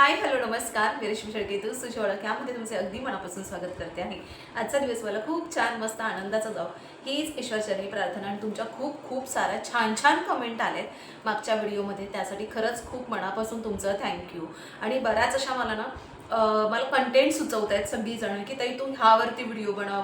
Hi hello नमस्कार. मी Reshmi Shelke sushi ओळख यामध्ये तुमचे अगदी मनापासून स्वागत करते आहे. आजचा दिवस मला खूप छान मस्त आनंदाचा जाऊ हीच ईश्वरचरणी प्रार्थना आणि तुमच्या खूप खूप साऱ्या छान छान कमेंट आलेत मागच्या व्हिडिओमध्ये त्यासाठी खरंच खूप मनापासून तुमचं थँक्यू आणि बऱ्याच अशा मला ना मला कंटेंट सुचवत आहेत सगळीजण की ताई तू ह्यावरती व्हिडिओ बनव.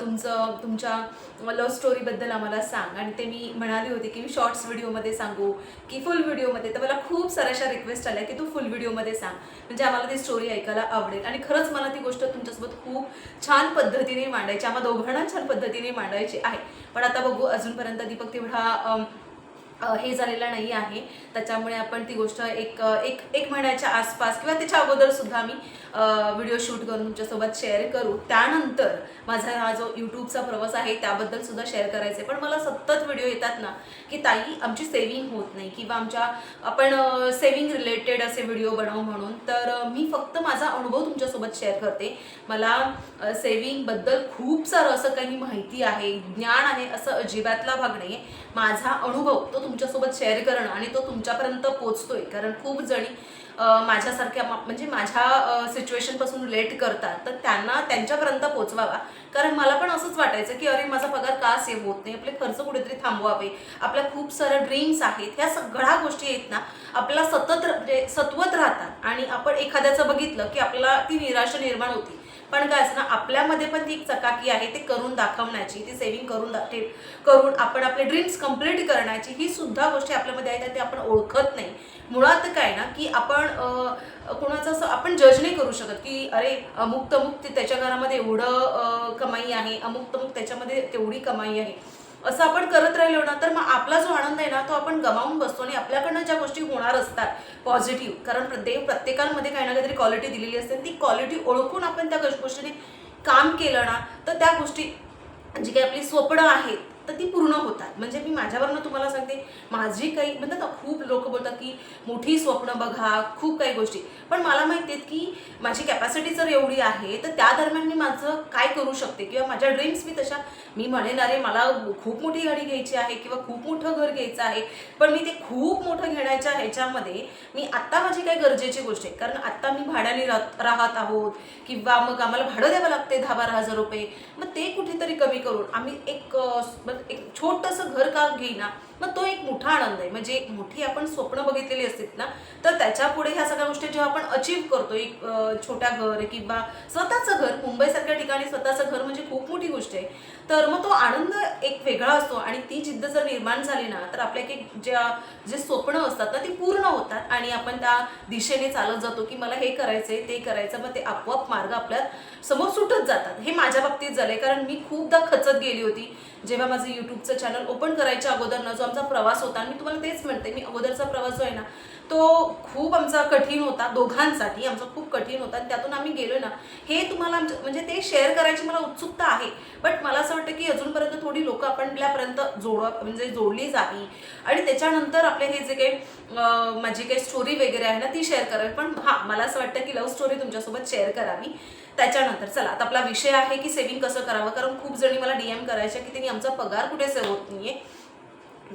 तुमचं तुमच्या लव्ह स्टोरीबद्दल आम्हाला सांग. आणि ते मी म्हणाली होती की मी शॉर्ट्स व्हिडिओमध्ये सांगू की फुल व्हिडिओमध्ये तर मला खूप साऱ्याशा रिक्वेस्ट आल्या की तू फुल व्हिडिओमध्ये सांग. म्हणजे आम्हाला ती स्टोरी ऐकायला आवडेल. आणि खरंच मला ती गोष्ट तुमच्यासोबत खूप छान पद्धतीने मांडायची. आम्हाला दोघांना छान पद्धतीने मांडायची आहे. पण आता बघू अजूनपर्यंत दीपक तेवढा हे झालेलं नाही आहे. त्याच्यामुळे आपण ती गोष्ट एक एक एक महिन्याच्या आसपास किंवा त्याच्या अगोदर सुद्धा मी व्हिडिओ शूट करून तुमच्यासोबत शेअर करू. त्यानंतर माझा हा जो यूट्यूबचा प्रवास आहे त्याबद्दल सुद्धा शेअर करायचे पण मला सतत व्हिडिओ येतात ना की ताई आमची सेव्हिंग होत नाही किंवा आमच्या आपण सेव्हिंग रिलेटेड असे व्हिडिओ बनवू म्हणून. तर मी फक्त माझा अनुभव तुमच्यासोबत शेअर करते. मला सेव्हिंगबद्दल खूप सारं असं काही माहिती आहे ज्ञान आहे असं अजिबातला भाग नाही आहे माझा अनुभव तो तुमच्यासोबत शेअर करणं आणि तो तुमच्यापर्यंत पोचतोय. कारण खूप जणी माझ्यासारख्या म्हणजे माझ्या सिच्युएशनपासून रिलेट करतात. तर त्यांना त्यांच्यापर्यंत पोचवावा. कारण मला पण असंच वाटायचं की अरे माझा पगार का सेव्ह होत नाही? आपले खर्च कुठेतरी थांबवावे. आपल्या खूप साऱ्या ड्रीम्स आहेत. ह्या सगळ्या गोष्टी आहेत ना आपल्याला सतत म्हणजे सत्वत राहतात. आणि आपण एखाद्याचं बघितलं की आपल्याला ती निराशा निर्माण होती. पण काय असं ना आपल्यामध्ये पण ती एक चकाकी आहे ते करून दाखवण्याची ती सेव्हिंग करून दा- करून आपण आपले ड्रीम्स कंप्लीट करण्याची ही सुद्धा गोष्टी आपल्यामध्ये आहेत ते आपण ओळखत नाही. मुळात काय ना की आपण कोणाचं असं आपण जज नाही करू शकत की अरे अमुक तमुक ते त्याच्या घरामध्ये एवढं कमाई आहे अमुक तमुक त्याच्यामध्ये तेवढी कमाई आहे. असं आपण करत राहिलो ना तर मग आपला जो आनंद आहे ना तो आपण गमावून बसतो आणि आपल्याकडनं ज्या गोष्टी होणार असतात पॉझिटिव्ह कारण प्रत्येक प्रत्येकांमध्ये काही ना काहीतरी क्वालिटी दिलेली असते ती क्वालिटी ओळखून आपण त्या गोष्टीने काम केलं ना तर त्या गोष्टी जी काही आपली स्वप्न आहेत तर ती पूर्ण होतात. म्हणजे मी माझ्यावरनं तुम्हाला सांगते माझी काही म्हणतात ना खूप लोक बोलतात की मोठी स्वप्न बघा खूप काही गोष्टी. पण मला माहिती आहेत की माझी कॅपॅसिटी जर एवढी आहे तर त्या दरम्यान मी माझं काय करू शकते? किंवा माझ्या ड्रीम्स मी तशा मी म्हणेन अरे मला खूप मोठी गाडी घ्यायची आहे किंवा खूप मोठं घर घ्यायचं आहे. पण मी ते खूप मोठं घेण्याच्या ह्याच्यामध्ये मी आत्ता माझी काही गरजेची गोष्ट आहे. कारण आत्ता मी भाड्याने राहत राहत आहोत. किंवा मग आम्हाला भाडं द्यावं लागते दहा बारा हजार रुपये. मग ते कुठेतरी कमी करून आम्ही एक एक छोटंसं घर का घेईना मग तो एक मोठा आनंद आहे. म्हणजे एक मोठी आपण स्वप्न बघितलेली असतात ना तर त्याच्या पुढे ह्या सगळ्या गोष्टी जेव्हा आपण अचीव करतो एक अं, छोट्या घर किंवा स्वतःचं घर मुंबईसारख्या ठिकाणी स्वतःचं घर म्हणजे खूप मोठी गोष्ट आहे. तर मग तो आनंद एक वेगळा असतो आणि ती जिद्द जर निर्माण झाली ना तर आपल्या एक ज्या जे स्वप्न असतात ना ती पूर्ण होतात आणि आपण त्या दिशेने चालत जातो की मला हे करायचंय ते करायचं मग ते आपोआप मार्ग आपल्यासमोर सुटत जातात. हे माझ्या बाबतीत झालंय कारण मी खूपदा खचत गेली होती. जेव्हा माझं युट्यूबचं चॅनल ओपन करायच्या अगोदर ना जो आमचा प्रवास होता आणि मी तुम्हाला तेच म्हणते मी अगोदरचा प्रवास जो आहे ना तो खूप आमचा कठीण होता दोघांसाठी आमचा खूप कठीण होता आणि त्यातून आम्ही गेलो ना हे तुम्हाला आमच्या म्हणजे ते शेअर करायची मला उत्सुकता आहे. बट मला असं वाटतं की अजूनपर्यंत थोडी लोक आपल्यापर्यंत जोड म्हणजे जोडली जावी. आणि त्याच्यानंतर आपले हे जे काही माझी काही स्टोरी वगैरे आहे ना ती शेअर करावी. पण हां मला असं वाटतं की लव्ह स्टोरी तुमच्यासोबत शेअर करावी. त्याच्यानंतर चला आता आपला विषय आहे की सेव्हिंग कसं करावं कारण खूप जणी मला डीएम करायच्या की त्यांनी आमचा पगार कुठे सेव्ह होत नाहीये.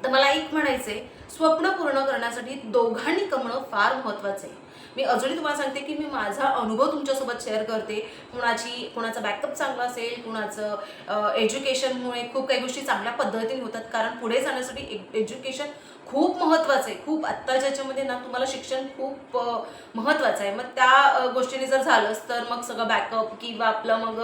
तर मला एक म्हणायचंय स्वप्न पूर्ण करण्यासाठी दोघांनी कमणं फार महत्वाचं आहे मी अजूनही तुम्हाला सांगते की मी माझा अनुभव तुमच्यासोबत शेअर करते. कुणाची कुणाचा बॅकअप चांगला असेल कुणाचं एज्युकेशनमुळे खूप काही गोष्टी चांगल्या पद्धतीने होतात. कारण पुढे जाण्यासाठी एज्युकेशन खूप महत्त्वाचं आहे. खूप आत्ताच्या याच्यामध्ये ना तुम्हाला शिक्षण खूप महत्त्वाचं आहे. मग त्या गोष्टीने जर झालंच तर मग सगळं बॅकअप किंवा आपलं मग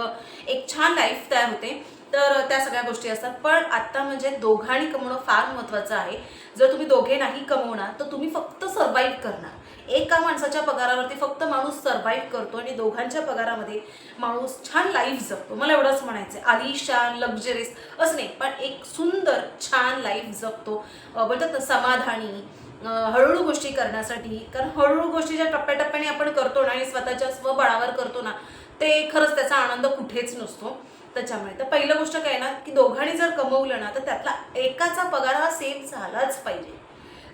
एक छान लाईफ तयार होते. तर त्या सगळ्या गोष्टी असतात. पण आत्ता म्हणजे दोघांनी कमवणं फार महत्त्वाचं आहे. जर तुम्ही दोघे नाही कमवणार तर तुम्ही फक्त सर्वाईव्ह करणार. एका माणसाच्या पगारावरती फक्त माणूस सर्व्हाइव्ह करतो आणि दोघांच्या पगारामध्ये माणूस छान लाईफ जगतो. मला एवढंच म्हणायचं आहे आलिशान लक्झरीस असं नाही पण एक सुंदर छान लाईफ जगतो. बोलतात ना समाधानी हळूहळू गोष्टी करण्यासाठी. कारण हळूहळू गोष्टी ज्या टप्प्याटप्प्याने आपण करतो ना आणि स्वतःच्या स्वबळावर करतो ना ते खरंच त्याचा आनंद कुठेच नसतो. त्याच्यामुळे. तर पहिलं गोष्ट काय आहे ना की दोघांनी जर कमवलं ना तर त्यातला एकाचा पगार हा सेव्ह झालाच पाहिजे.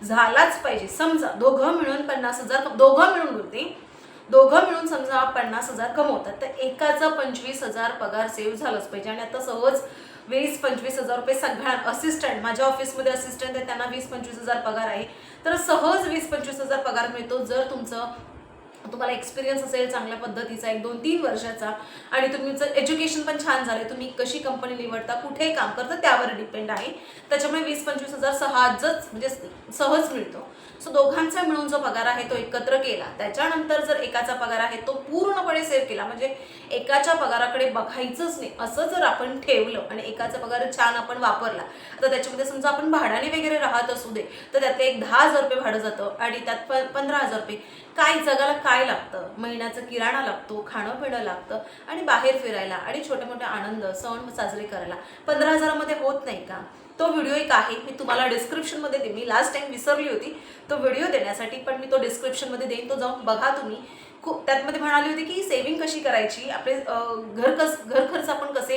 झालाच पाहिजे. समजा दोघं मिळून पन्नास हजार दोघं मिळून बोलते. दोघं मिळून समजा पन्नास हजार कमवतात तर एकाचा पंचवीस हजार पगार सेव्ह झालाच पाहिजे. आणि आता सहज वीस पंचवीस हजार रुपये सगळ्या असिस्टंट माझ्या ऑफिसमध्ये असिस्टंट आहे त्यांना वीस पंचवीस हजार पगार आहे. तर सहज वीस पंचवीस हजार पगार मिळतो जर तुमचं तुम्हाला एक्सपिरियन्स असेल चांगल्या पद्धतीचा एक दोन तीन वर्षाचा. आणि तुमचं एज्युकेशन पण छान झालं तुम्ही कशी कंपनी निवडता कुठे काम करता त्यावर डिपेंड आहे. त्याच्यामुळे वीस पंचवीस हजार सहजच म्हणजे सहज मिळतो. सो दोघांचा मिळून जो पगार आहे तो एकत्र केला. त्याच्यानंतर जर एकाचा पगार आहे तो पूर्णपणे सेव्ह केला. म्हणजे एकाच्या पगाराकडे बघायचंच नाही. असं जर आपण ठेवलं आणि एकाचा पगार छान आपण वापरला तर त्याच्यामध्ये समजा आपण भाड्याने वगैरे राहत असू दे तर त्यातले एक दहा हजार रुपये भाडं जातं आणि त्यात प पंधरा हजार रुपये. काय जगाला काय लागतं? महिन्याचं किराणा लागतो खाणं पिणं लागतं आणि बाहेर फिरायला आणि छोटे मोठे आनंद सण साजरे करायला. पंधरा हजारामध्ये होत नाही का? तो व्हिडिओ एक आहे मी तुम्हाला डिस्क्रिप्शनमध्ये दे मी लास्ट टाईम विसरली होती. तो व्हिडिओ देण्यासाठी पण मी तो डिस्क्रिप्शनमध्ये देईन तो जाऊन बघा तुम्ही. खूप त्यातमध्ये म्हणाली होती की सेव्हिंग कशी करायची? आपले घर कस घर खर्च आपण कसे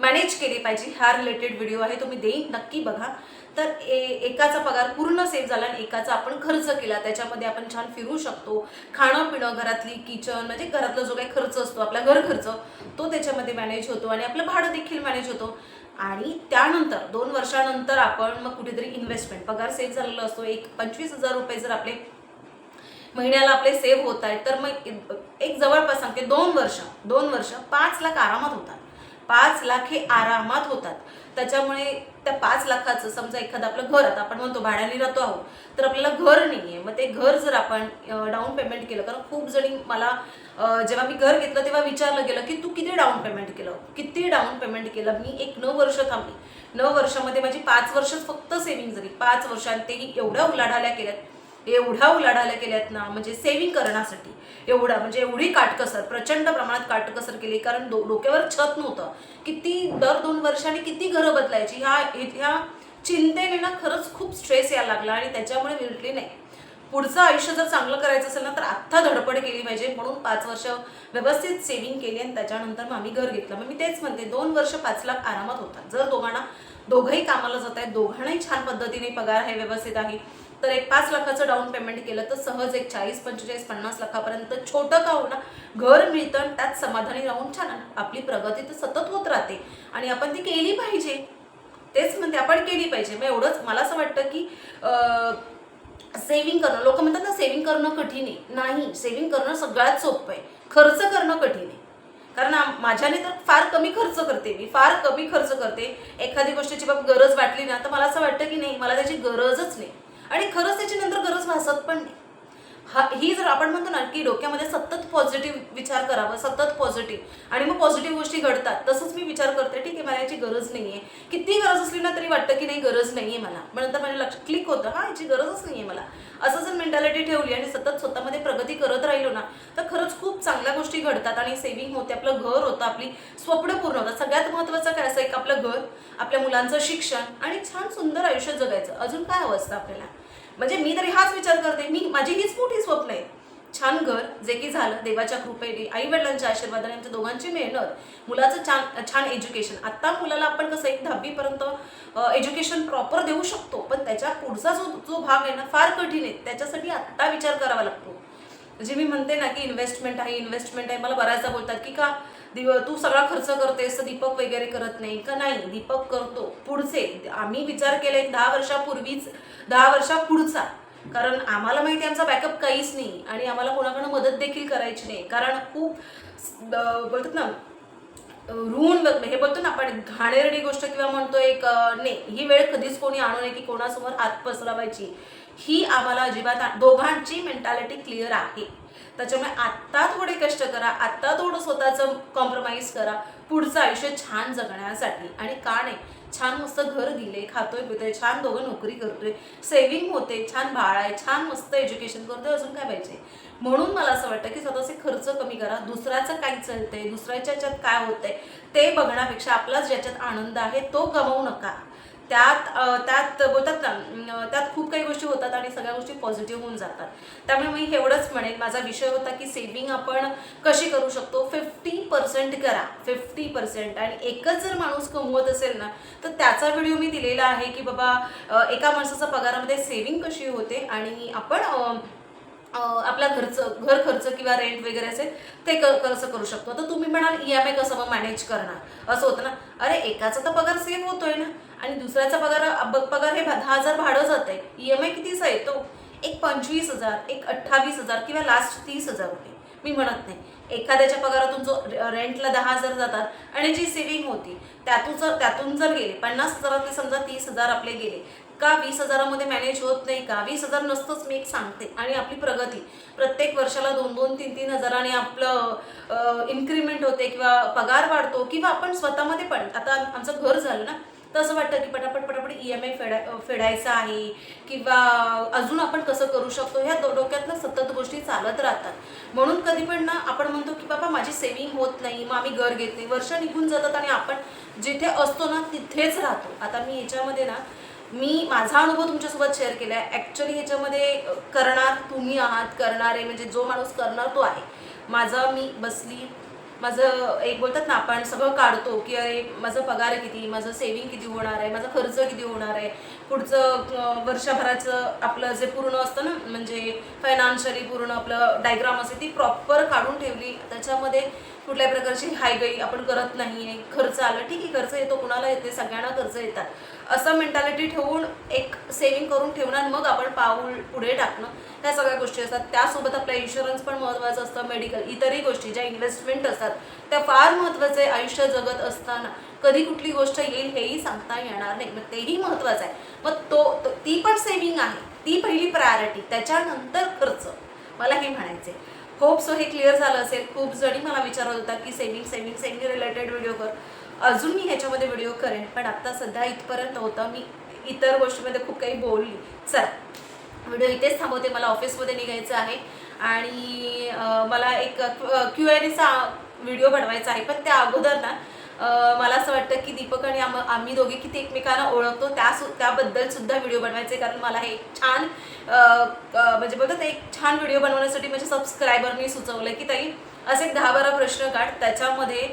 मॅनेज केली पाहिजे. ह्या रिलेटेड व्हिडिओ आहे तुम्ही देईन. नक्की बघा. तर ए एकाचा पगार पूर्ण सेव्ह झाला आणि एकाचा आपण खर्च केला. त्याच्यामध्ये आपण छान फिरू शकतो. खाणं पिणं घरातली किचन म्हणजे घरातला जो काही खर्च असतो आपला घर खर्च तो त्याच्यामध्ये मॅनेज होतो आणि आपलं भाडं देखील मॅनेज होतो. आणि त्यानंतर दोन वर्षानंतर आपण मग कुठेतरी इन्व्हेस्टमेंट पगार सेव्ह झालेला असतो. एक पंचवीस हजार रुपये जर आपले महिन्याला आपले सेव्ह होत आहेत तर मग एक जवळपास सांगते दोन वर्ष दोन वर्ष पाच लाख आरामात होतात. पाच लाख हे आरामात होतात. त्याच्यामुळे त्या पाच लाखाचं समजा एखादं आपलं घर आता आपण म्हणतो भाड्याने राहतो आहोत तर आपल्याला घर नाही आहे मग ते घर जर आपण डाऊन पेमेंट केलं कारण खूप जणी मला जेव्हा मी घर घेतलं तेव्हा विचारलं गेलं की तू किती डाऊन पेमेंट केलं? किती डाऊन पेमेंट केलं? मी एक नऊ वर्ष थांबली. नऊ वर्षामध्ये माझी पाच वर्ष फक्त सेव्हिंग झाली. पाच वर्षांत तेही एवढ्या उलाढाल्या केल्यात. एवढ्या उलाढाल्या केल्यात ना म्हणजे सेव्हिंग करण्यासाठी. एवढा म्हणजे एवढी काटकसर प्रचंड प्रमाणात काटकसर केली. कारण डो डोक्यावर छत नव्हतं. किती दर दोन वर्षांनी किती घरं बदलायची. ह्या ह्या चिंतेने ना खरंच खूप स्ट्रेस यायला लागला आणि त्याच्यामुळे मिळली नाही. पुढचं आयुष्य जर चांगलं करायचं असेल ना तर आत्ता धडपड केली पाहिजे. म्हणून पाच वर्ष व्यवस्थित सेव्हिंग केली आणि त्याच्यानंतर मग आम्ही घर घेतलं. मग मी तेच म्हणते दोन वर्ष पाच लाख आरामात होतात. जर दोघांना दोघंही कामाला जात आहेत दोघांनाही छान पद्धतीने पगार आहे व्यवस्थित आहे तर एक पाच लाखाचं डाऊन पेमेंट केलं तर सहज एक चाळीस पंचेचाळीस पन्नास लाखापर्यंत छोटं का होणार घर मिळतं आणि त्यात समाधानी राहून छान आपली प्रगती तर सतत होत राहते. आणि आपण ती केली पाहिजे. तेच म्हणते आपण केली पाहिजे. मग एवढंच मला असं वाटतं की सेव्हिंग करणं लोक म्हणतात ना सेव्हिंग करणं कठीण आहे. नाही सेव्हिंग करणं सगळ्यात सोपं आहे. खर्च करणं कठीण आहे. कारण माझ्याने तर फार कमी खर्च करते मी. फार कमी खर्च करते. एखादी गोष्टीची बाब गरज वाटली ना तर मला असं वाटतं की नाही मला त्याची गरजच नाही. आणि खरंच त्याची नंतर गरज भासत पण नाही. हा ही जर आपण म्हणतो ना की डोक्यामध्ये सतत पॉझिटिव्ह विचार करावा सतत पॉझिटिव्ह आणि मग पॉझिटिव्ह गोष्टी घडतात तसंच मी विचार करते ठीक आहे मला याची गरज नाही आहे किती गरज असली ना तरी वाटतं की नाही गरज नाही आहे मला. मग नंतर माझ्या लक्ष क्लिक होतं हां याची गरजच नाही आहे मला. असं जर मेंटॅलिटी ठेवली आणि सतत स्वतःमध्ये प्रगती करत राहिलो ना तर खरंच खूप चांगल्या गोष्टी घडतात आणि सेव्हिंग होते आपलं घर होतं आपली स्वप्न पूर्ण होतात. सगळ्यात महत्त्वाचं काय असं एक आपलं घर आपल्या मुलांचं शिक्षण आणि छान सुंदर आयुष्य जगायचं. अजून काय हवं असतं आपल्याला? म्हणजे मी तरी हाच विचार करते मी माझी हीच मोठी स्वप्न आहे. छान घर जे की झालं देवाच्या कृपेने आई वडिलांच्या आशीर्वादाने आमच्या दोघांची मेहनत मुलाचं छान छान एज्युकेशन आत्ता मुलाला आपण कसं एक दहावीपर्यंत एज्युकेशन प्रॉपर देऊ शकतो पण त्याच्या पुढचा जो जो भाग आहे ना फार कठीण आहे. त्याच्यासाठी आत्ता विचार करावा लागतो. म्हणजे मी म्हणते ना की इन्व्हेस्टमेंट आहे इन्व्हेस्टमेंट आहे. मला बऱ्याचदा बोलतात की का दिव तू सगळा खर्च करतेस तर दीपक वगैरे करत नाही. का नाही? दीपक करतो. पुढचे. आम्ही विचार केला एक दहा वर्षापूर्वीच दहा वर्षापुढचा. कारण आम्हाला माहिती आहे आमचा बॅकअप काहीच नाही. आणि आम्हाला कोणाकडनं मदत देखील करायची नाही. कारण खूप बोलतात ना ऋण हे बोलतो ना आपण घाणेरडी गोष्ट किंवा म्हणतो एक ने नाही ही वेळ कधीच कोणी आणू नये की कोणासमोर हात पसरावायची. ही आम्हाला अजिबात दोघांची मेंटॅलिटी क्लिअर आहे. त्याच्यामुळे आत्ता थोडे कष्ट करा आत्ता थोडं स्वतःचं कॉम्प्रोमाइज करा. पुढचं आयुष्य छान जगण्यासाठी. आणि का नाही? छान मस्त घर दिले खातोय पितोय छान दोघं नोकरी करतोय सेव्हिंग होते छान बाळ आहे छान मस्त एज्युकेशन करतोय अजून काय पाहिजे? म्हणून मला असं वाटतं की स्वतःचे खर्च कमी करा. दुसऱ्याचं काय चालतंय? दुसऱ्याच्या याच्यात काय होतंय? ते बघण्यापेक्षा आपलाच ज्याच्यात आनंद आहे तो गमावू नका. त्यात त्यात बोलतात ना त्यात खूप काही गोष्टी होतात आणि सगळ्या गोष्टी पॉझिटिव्ह होऊन जातात. त्यामुळे मी एवढंच म्हणेन माझा विषय होता की सेव्हिंग आपण कशी करू शकतो? फिफ्टी पर्सेंट करा. फिफ्टी पर्सेंट आणि एकच जर माणूस कमवत असेल ना तर त्याचा व्हिडिओ मी दिलेला आहे की बाबा एका माणसाचा पगारामध्ये सेव्हिंग कशी होते? आणि आपण आपला घरचं घर खर्च किंवा रेंट वगैरे असेल ते क कसं करू शकतो? तर तुम्ही म्हणाल ई एम आय कसं मग मॅनेज करणार? असं होतं ना? अरे एकाचा तर पगार सेव्ह होतोय ना? आणि दुसऱ्याचा पगार पगार हे दहा हजार भाडं जात आहे ई एम आय कितीचा येतो? एक पंचवीस हजार एक अठ्ठावीस हजार किंवा लास्ट तीस हजार रुपये मी म्हणत नाही. एखाद्याच्या पगारातून जो रेंटला दहा हजार जातात आणि जी सेव्हिंग होती त्यातून जर त्यातून जर गेले पन्नास हजारातले समजा तीस हजार आपले गेले का वीस हजारामध्ये मॅनेज होत नाही का? वीस हजार नसतंच मी एक सांगते. आणि आपली प्रगती. प्रत्येक वर्षाला दोन दोन तीन तीन हजाराने आपलं इन्क्रीमेंट होते किंवा पगार वाढतो किंवा आपण स्वतःमध्ये पण आता आमचं घर झालं ना तर असं वाटतं की पटापट पटापट ई एम आय फेडाय फेडायचा आहे किंवा अजून आपण कसं करू शकतो? ह्या डोक्यातनं सतत गोष्टी चालत राहतात. म्हणून कधी पण ना आपण म्हणतो की बाबा माझी सेव्हिंग होत नाही मग आम्ही घर घेत नाही. वर्ष निघून जातात आणि आपण जिथे असतो ना तिथेच राहतो. आता मी याच्यामध्ये ना मी माझा अनुभव तुमच्यासोबत शेअर केला आहे. ॲक्च्युली ह्याच्यामध्ये करणार तुम्ही आहात करणारे म्हणजे जो माणूस करणार तो आहे. माझा मी बसली माझं एक बोलतात ना आपण सगळं काढतो की अरे माझं पगार किती माझं सेविंग किती होणार आहे माझा खर्च किती होणार आहे. पुढचं वर्षभराचं आपलं जे पूर्ण असतं ना म्हणजे फायनान्शियली पूर्ण आपलं डायग्राम असते ती प्रॉपर काढून ठेवली. त्याच्यामध्ये कुठल्याही प्रकारची हायगई आपण करत नाही आहे खर्च आला ठीक आहे खर्च येतो कुणाला येते सगळ्यांना खर्च येतात. असं मेंटॅलिटी ठेवून एक सेव्हिंग करून ठेवणार मग आपण पाऊल पुढे टाकणं ह्या सगळ्या गोष्टी असतात. त्यासोबत आपला इन्शुरन्स पण महत्त्वाचं असतं मेडिकल इतरही गोष्टी ज्या इन्व्हेस्टमेंट असतात त्या फार महत्त्वाचं आहे आयुष्य जगत असताना. कधी कुठली गोष्ट येईल हेही सांगता येणार नाही मग तेही महत्त्वाचं आहे. मग तो तो- ती पण सेव्हिंग आहे ती पहिली प्रायोरिटी त्याच्यानंतर खर्च. मला हे म्हणायचे होप सो हे क्लिअर झालं असेल. खूप जणी मला विचारत होता की saving saving saving related video कर अजून मी ह्याच्यामध्ये व्हिडिओ करेन पण आत्ता सध्या इथपर्यंत होतं. मी इतर गोष्टीमध्ये खूप काही बोलली. चला. व्हिडिओ इथेच थांबवते. मला ऑफिसमध्ये निघायचं आहे. आणि मला एक क्यू एन एचा व्हिडिओ बनवायचा आहे. पण त्या अगोदर ना मला असं वाटतं की दीपक आणि आम आम्ही दोघे किती एकमेकांना ओळखतो त्या सु त्याबद्दल सुद्धा व्हिडिओ बनवायचे कारण मला हे एक छान म्हणजे बोलतात एक छान व्हिडिओ बनवण्यासाठी माझ्या सबस्क्रायबरनी सुचवलं की ताई असे दहा बारा प्रश्न काढ त्याच्यामध्ये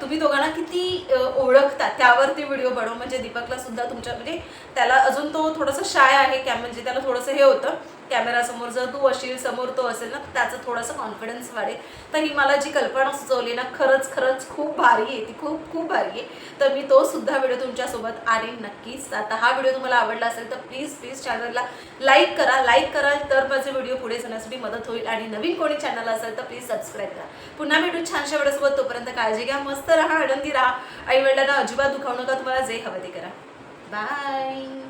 तुम्ही दोघांना किती ओळखता त्यावरती व्हिडिओ बनव. म्हणजे दीपकला सुद्धा तुमच्या म्हणजे त्याला अजून तो थोडंसं शाय आहे कॅ म्हणजे त्याला थोडंसं हे होतं. कॅमेरासमोर जर तू असेल समोर तो असेल ना त्याचं थोडंसं कॉन्फिडन्स वाढेल. तर ही मला जी कल्पना सुचवली ना खरंच खरंच खूप भारी आहे. ती खूप खूप भारी आहे. तर मी तो सुद्धा व्हिडिओ तुमच्यासोबत आणेन नक्कीच. आता हा व्हिडिओ तुम्हाला आवडला असेल तर प्लीज प्लीज चॅनलला लाईक करा. लाईक कराल तर माझे व्हिडिओ पुढे जाण्यासाठी मदत होईल. आणि नवीन कोणी चॅनल असेल तर प्लीज सबस्क्राईब करा. पुन्हा भेटू छानशा व्हिडिओसोबत. तोपर्यंत काळजी घ्या मस्त राहा आनंदी राहा. आई वडिलांना अजिबात दुखावू नका. तुम्हाला जे हवं ते करा. बाय